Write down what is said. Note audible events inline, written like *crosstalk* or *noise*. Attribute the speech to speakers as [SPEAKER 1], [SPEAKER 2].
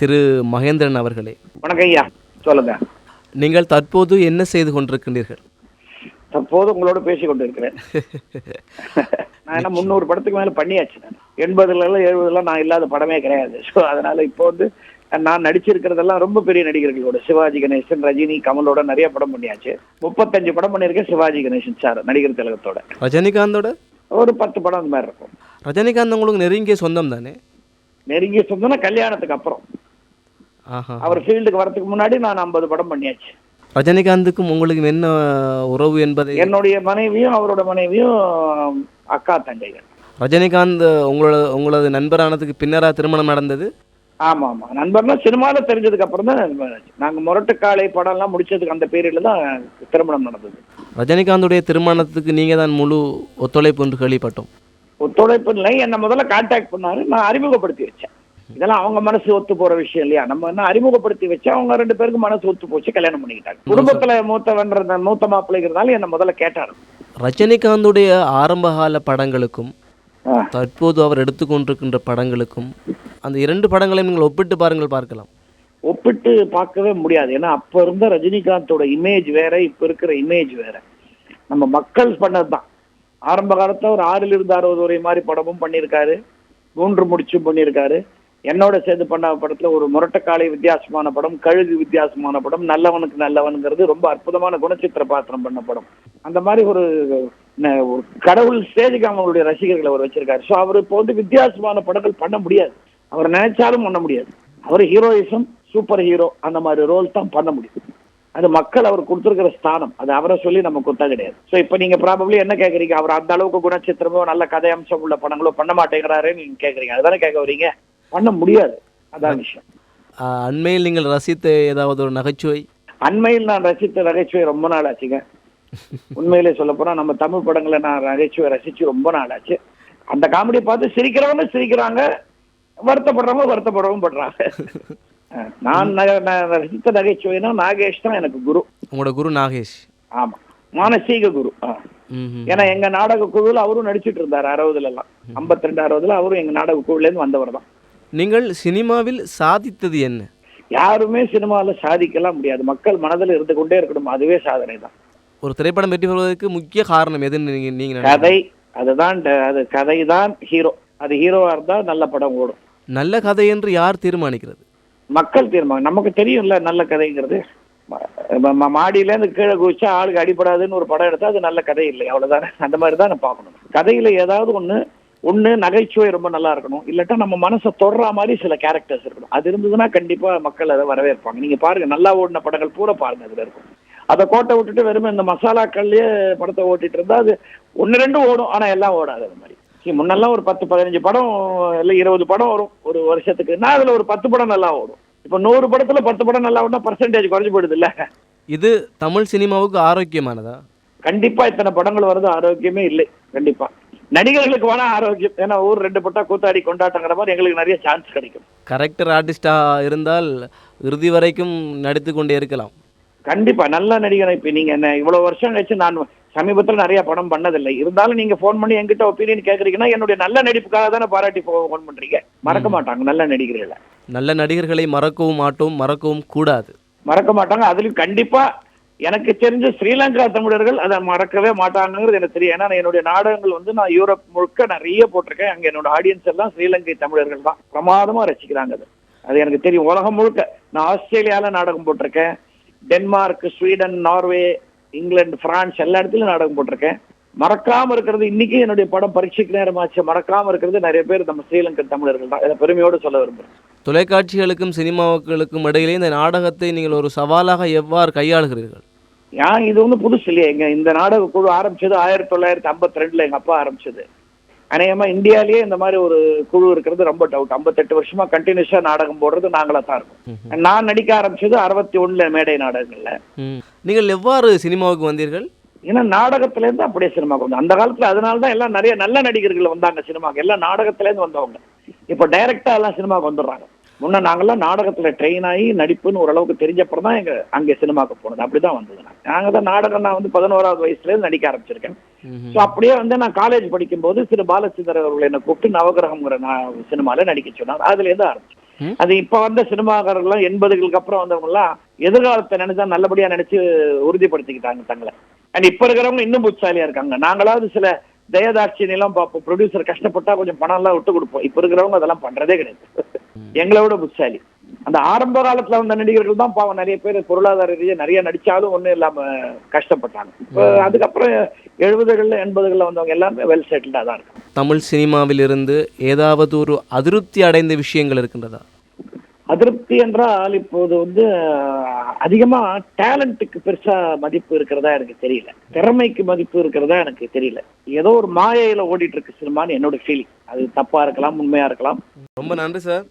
[SPEAKER 1] திரு மகேந்திரன் அவர்களே.
[SPEAKER 2] வணக்கம் ஐயா சொல்லுங்க.
[SPEAKER 1] நீங்கள் தற்போது என்ன செய்து கொண்டிருக்கின்றீர்கள்?
[SPEAKER 2] தற்போது உங்களோட பேசி கொண்டு இருக்கிறேன் *laughs* நான் என்ன முந்நூறு படத்துக்கு மேல பண்ணியாச்சு நான். எண்பதுல எல்லாம் எழுபதுல நான் இல்லாத படமே கிடையாது. ஸோ அதனால இப்போ வந்து நான் நடிச்சிருக்கிறதெல்லாம் ரொம்ப பெரிய நடிகர்களோட சிவாஜி கணேசன் ரஜினி கமலோட நிறைய படம் பண்ணியாச்சு. முப்பத்தஞ்சு படம் பண்ணியிருக்கேன் சிவாஜி கணேசன் சார் நடிகர் திலகத்தோட.
[SPEAKER 1] ரஜினிகாந்தோட?
[SPEAKER 2] ஒரு பத்து படம் அந்த மாதிரி இருக்கும்.
[SPEAKER 1] ரஜினிகாந்த் உங்களுக்கு நெருங்கிய சொந்தம் தானே?
[SPEAKER 2] நெருங்கிய சொந்தம்னா கல்யாணத்துக்கு அப்புறம். அவர் ஃபீல்டுக்கு வரதுக்கு முன்னாடி நான் ஐம்பது படம் பண்ணியாச்சு.
[SPEAKER 1] ரஜினிகாந்துக்கும் உங்களுக்கும் என்ன உறவு என்பதை
[SPEAKER 2] என்னுடைய மனைவியும் அவரோட மனைவியும் அக்கா தங்கைகள்.
[SPEAKER 1] ரஜினிகாந்த் உங்களோட உங்களது நண்பரானதுக்கு பின்னரா திருமணம் நடந்தது?
[SPEAKER 2] ஆமா ஆமா நண்பர்னா சினிமால தெரிஞ்சதுக்கு அப்புறம் தான் நண்பர் ஆச்சு. நாங்க முரட்டுக்காலை படம் எல்லாம் முடிச்சதுக்கு அந்த பீரியட்ல தான் திருமணம் நடந்தது.
[SPEAKER 1] ரஜினிகாந்துடைய திருமணத்துக்கு நீங்க தான் முழு ஒத்துழைப்பு என்று கேள்விப்பட்டோம்.
[SPEAKER 2] ஒத்துழைப்பு இல்லை. என்னை முதல்ல கான்டாக்ட் பண்ணாரு. நான் அறிமுகப்படுத்தி வச்சேன். இதெல்லாம் அவங்க மனசு ஒத்து போற விஷயம் இல்லையா? நம்ம என்ன அறிமுகப்படுத்தி வச்சா அவங்க ரெண்டு பேருக்கு மனசு ஒத்து போச்சு கல்யாணம் பண்ணிக்கிட்டாங்க. குடும்பத்துல மூத்தவன்ற மூத்த மாப்பிள்ளைங்கிறதுனால என்ன முதல்ல கேட்டாரு.
[SPEAKER 1] ரஜினிகாந்துடைய ஆரம்பகால படங்களுக்கும். தற்போது அவர் எடுத்துக்கொண்டிருக்கின்ற படங்களுக்கும் அந்த இரண்டு படங்களையும் நீங்கள் ஒப்பிட்டு பாருங்கள் பார்க்கலாம்.
[SPEAKER 2] ஒப்பிட்டு பார்க்கவே முடியாது. ஏன்னா அப்ப இருந்த ரஜினிகாந்தோட இமேஜ் வேற இப்ப இருக்கிற இமேஜ் வேற. நம்ம மக்கள் பண்ணதுதான். ஆரம்ப காலத்துல ஒரு ஆறில் இருந்து அறுபது வரை மாதிரி படமும் பண்ணியிருக்காரு. மூன்று முடிச்சும் பண்ணியிருக்காரு. என்னோட சேர்ந்து பண்ண படத்துல ஒரு முரட்டக்காலை வித்தியாசமான படம் கழுகு வித்தியாசமான படம் நல்லவனுக்கு நல்லவனுங்கிறது ரொம்ப அற்புதமான குணச்சித்திர பாத்திரம் பண்ண படம். அந்த மாதிரி ஒரு ந- ஒரு கடவுள் ஸ்டேஜுக்கு அவங்களுடைய ரசிகர்களை அவர் வச்சிருக்காரு. ஸோ அவர் இப்போ வந்து வித்தியாசமான படங்கள் பண்ண முடியாது. அவர் நினைச்சாலும் பண்ண முடியாது. அவர் ஹீரோயிசம் சூப்பர் ஹீரோ அந்த மாதிரி ரோல் தான் பண்ண முடியும். அது மக்கள் அவர் கொடுத்துருக்கிற ஸ்தானம். அது அவரை சொல்லி நம்ம கொடுத்தா கிடையாது. ஸோ இப்போ நீங்க ப்ராபப்ளி என்ன கேட்குறீங்க அவர் அந்த அளவுக்கு குணச்சித்திரமோ நல்ல கதை அம்சம் உள்ள படங்களோ பண்ண மாட்டேங்கிறாருன்னு நீங்க கேட்குறீங்க அதுதானே கேட்க வரீங்க பண்ண முடியாது. அதான் விஷயம்.
[SPEAKER 1] அண்மையில் நீங்கள் ரசித்த ஏதாவது ஒரு நகைச்சுவை?
[SPEAKER 2] அண்மையில் நான் ரசித்த நகைச்சுவை ரொம்ப நாள் ஆச்சுங்க *laughs* உண்மையிலே சொல்ல போனா நம்ம தமிழ் படங்களை நான் நகைச்சுவை ரசிச்சு ரொம்ப நாள் ஆச்சு அந்த காமெடியை பார்த்து சிரிக்கிறவங்க சிரிக்கிறாங்க வருத்தப்படுறவங்க வருத்தப்படவும் படுறாங்க. *laughs* நான் ரசித்த நகைச்சுவைனா நாகேஷ் தான் எனக்கு குரு.
[SPEAKER 1] உங்களோட குரு நாகேஷ்.
[SPEAKER 2] ஆமா. மானசீக குரு. ஏன்னா எங்க நாடக குழுவில் அவரும் நடிச்சிட்டு இருந்தாரு அறுபதுல எல்லாம் ஐம்பத்தி ரெண்டு அறுபதுல அவரும் எங்க நாடக குழுல இருந்து வந்தவர் தான்
[SPEAKER 1] நீங்கள் சினிமாவில் சாதித்தது என்ன?
[SPEAKER 2] யாருமே சினிமால சாதிக்கலாம் முடியாது. மக்கள் மனதில் இருந்து கொண்டே இருக்கணும். அதுவே சாதனை தான்.
[SPEAKER 1] ஒரு திரைப்படம் வெற்றி பெறுவதற்கு முக்கிய காரணம் எதுன்னு நீங்க?
[SPEAKER 2] கதை. அதுதான் அது கதை தான் ஹீரோ. அது ஹீரோவா இருந்தா நல்ல படம் ஓடும்.
[SPEAKER 1] நல்ல கதை என்று யார் தீர்மானிக்கிறது?
[SPEAKER 2] மக்கள் தீர்மானம். நமக்கு தெரியும்ல நல்ல கதைங்கிறது. ம- ம- மாடியில இருந்து கீழே குதிச்சா ஆளுக்கு அடிபடாதுன்னு ஒரு படம் எடுத்தா அது நல்ல கதை இல்லை. அவ்வளவுதானே. அந்த மாதிரி தான் நான் பார்க்கணும். கதையில ஏதாவது ஒண்ணு ஒண்ணு நகைச்சுவை ரொம்ப நல்லா இருக்கணும். இல்லாட்டா நம்ம மனசை தொடர மாதிரி சில கேரக்டர்ஸ் இருக்கணும். அது இருந்ததுன்னா கண்டிப்பா மக்கள் அதை வரவேற்பாங்க. நீங்க பாருங்க நல்லா ஓடின படங்கள் பூரா பாருங்க அதுல இருக்கும். அதை கோட்டை விட்டுட்டு வெறும் இந்த மசாலாக்கள்லயே படத்தை ஓட்டிட்டு இருந்தா அது ஒன்னு ரெண்டு ஓடும் ஆனா எல்லாம் ஓடாது அது மாதிரி. முன்னெல்லாம் ஒரு பத்து பதினஞ்சு படம் இல்ல இருபது படம் வரும் ஒரு வருஷத்துக்கு. நான் அதுல ஒரு பத்து படம் நல்லா ஓடும். இப்ப நூறு படத்துல பத்து படம் நல்லா ஓடினா பர்சன்டேஜ் குறைஞ்சு போயிடுது இல்ல.
[SPEAKER 1] இது தமிழ் சினிமாவுக்கு ஆரோக்கியமானதா?
[SPEAKER 2] கண்டிப்பா இத்தனை படங்கள் வருது ஆரோக்கியமே இல்லை. கண்டிப்பா. நடிகர்களுக்கு வேணா ஆரோக்கியம். ஏன்னா ஊர் ரெண்டு பட்டா கூத்தாடி கொண்டாட்டங்கிற மாதிரி எங்களுக்கு நிறைய சான்ஸ் கிடைக்கும்.
[SPEAKER 1] கரெக்டர் ஆர்டிஸ்டாக இருந்தால் இறுதி வரைக்கும் நடித்து கொண்டே இருக்கலாம்.
[SPEAKER 2] கண்டிப்பா நல்ல நடிகரை இப்ப நீங்க என்ன இவ்வளவு வருஷம் கழிச்சு நான் சமீபத்துல நிறைய படம் பண்ணதில்லை. இருந்தாலும் நீங்க ஃபோன் பண்ணி என்கிட்ட ஒப்பீனியன் கேக்குறீங்கன்னா என்னுடைய நல்ல நடிப்புக்காக தானே பாராட்டி ஃபோன் பண்றீங்க. மறக்க மாட்டாங்க நல்ல நடிகர்களை.
[SPEAKER 1] நல்ல நடிகர்களை மறக்கவும் மாட்டோம் மறக்கவும் கூடாது.
[SPEAKER 2] மறக்க மாட்டாங்க அதுலயும் கண்டிப்பா எனக்கு தெரிஞ்ச ஸ்ரீலங்கா தமிழர்கள் அதை மறக்கவே மாட்டாங்கிறது எனக்கு தெரியும். ஏன்னா என்னுடைய நாடகங்கள் வந்து நான் யூரோப் முழுக்க நிறைய போட்டிருக்கேன். அங்க என்னோட ஆடியன்ஸ் எல்லாம் ஸ்ரீலங்கை தமிழர்கள் தான். பிரமாதமா ரசிக்கிறாங்க அது. அது எனக்கு தெரியும். உலகம் முழுக்க நான் ஆஸ்திரேலியால நாடகம் போட்டிருக்கேன். Denmark Sweden Norway England France எல்லா இடத்துலயும் நாடகம் போட்டிருக்கேன். மறக்காம இருக்கிறது இன்னைக்கு என்னுடைய படம் பரீட்சைக்கு நேரமாச்சு. மறக்காம இருக்கிறது நிறைய பேர் நம்ம ஸ்ரீலங்கை தமிழர்கள் தான். இதை பெருமையோடு சொல்ல விரும்புறேன்.
[SPEAKER 1] தொலைக்காட்சிகளுக்கும் சினிமாக்களுக்கும் இடையிலே இந்த நாடகத்தை நீங்கள் ஒரு சவாலாக எவ்வாறு கையாளுகிறீர்கள்?
[SPEAKER 2] ஏன் இது வந்து புதுசு இல்லையா. எங்க இந்த நாடக குழு ஆரம்பிச்சது ஆயிரத்தி தொள்ளாயிரத்தி ஐம்பத்தி ரெண்டுல எங்க அப்பா ஆரம்பிச்சது. அநேகமா இந்தியாலயே இந்த மாதிரி ஒரு குழு இருக்கிறது ரொம்ப டவுட் ஐம்பத்தெட்டு வருஷமா கண்டினியூஸா நாடகம் போடுறது நாங்களா தான் இருக்கோம் நான் நடிக்க ஆரம்பிச்சது அறுபத்தி ஒண்ணுல மேடை நாடகங்கள்ல.
[SPEAKER 1] நீங்கள் எவ்வாறு சினிமாவுக்கு வந்தீர்கள்?
[SPEAKER 2] ஏன்னா நாடகத்துல இருந்து அப்படியே சினிமாக்கு வந்து அந்த காலத்துல அதனால தான் எல்லாம் நிறைய நல்ல நடிகர்கள் வந்தாங்க சினிமாக்கு எல்லாம் நாடகத்துல இருந்து வந்தவங்க. இப்ப டைரக்டா எல்லாம் சினிமாக்கு வந்துடுறாங்க. முன்ன நாங்கெல்லாம் நாடகத்துல ட்ரெயின் ஆகி நடிப்புன்னு ஓரளவுக்கு தெரிஞ்சப்பறம் தான் எங்க அங்க சினிமாக்கு போனது அப்படிதான் வந்தது நான். நாங்க தான் நாடகம் நான் வந்து பதினோராவது வயசுல இருந்து நடிக்க ஆரம்பிச்சிருக்கேன். ஸோ அப்படியே வந்து நான் காலேஜ் படிக்கும்போது திரு பாலச்சந்தர் அவர்கள் என்னை கூப்பிட்டு நவகிரகம்ங்கிற நான் சினிமால நடிக்க சொன்னார் அதுல இருந்து ஆரம்பிச்சேன்
[SPEAKER 1] ம்.
[SPEAKER 2] அது இப்ப வந்த சினிமாக்காரர்கள் எண்பதுகளுக்கு அப்புறம் வந்தவங்க எல்லாம் எதிர்காலத்தை நினைச்சா நல்லபடியா நினைச்சு உறுதிப்படுத்திக்கிட்டாங்க தங்களை அண்ட் இப்ப இருக்கிறவங்க இன்னும் புத்தாலியா இருக்காங்க நாங்களாவது சில தயதாட்சியம் எல்லாம் பார்ப்போம் ப்ரொடியூசர் கஷ்டப்பட்டா கொஞ்சம் பணம் எல்லாம் விட்டு கொடுப்போம். இப்ப இருக்கிறவங்க அதெல்லாம் பண்றதே கிடையாது. எங்களை விட புத்தாலி அந்த ஆரம்ப காலத்துல வந்த நடிகர்கள் தான் பாவம். நிறைய பேர் பொருளாதார ரீதியா நிறைய நடிச்சாலும் ஒண்ணும் இல்லாம கஷ்டப்பட்டாங்க. இப்ப அதுக்கப்புறம் எழுபதுகள்ல எண்பதுகள்ல வந்தவங்க எல்லாமே வெல் செட்டில்டா தான் இருக்காங்க.
[SPEAKER 1] தமிழ் சினிமாவிலிருந்து ஏதாவது ஒரு அதிருப்தி அடைந்த விஷயங்கள் இருக்கின்றதா?
[SPEAKER 2] அதிருப்தி என்றால் இப்போது வந்து அதிகமா டேலண்ட்டுக்கு பெருசா மதிப்பு இருக்கிறதா எனக்கு தெரியல. திறமைக்கு மதிப்பு இருக்கிறதா எனக்கு தெரியல. ஏதோ ஒரு மாயையில ஓடிட்டு இருக்கு சினிமான்னு என்னோட ஃபீலிங் அது தப்பா இருக்கலாம் உண்மையா இருக்கலாம்.
[SPEAKER 1] ரொம்ப நன்றி சார்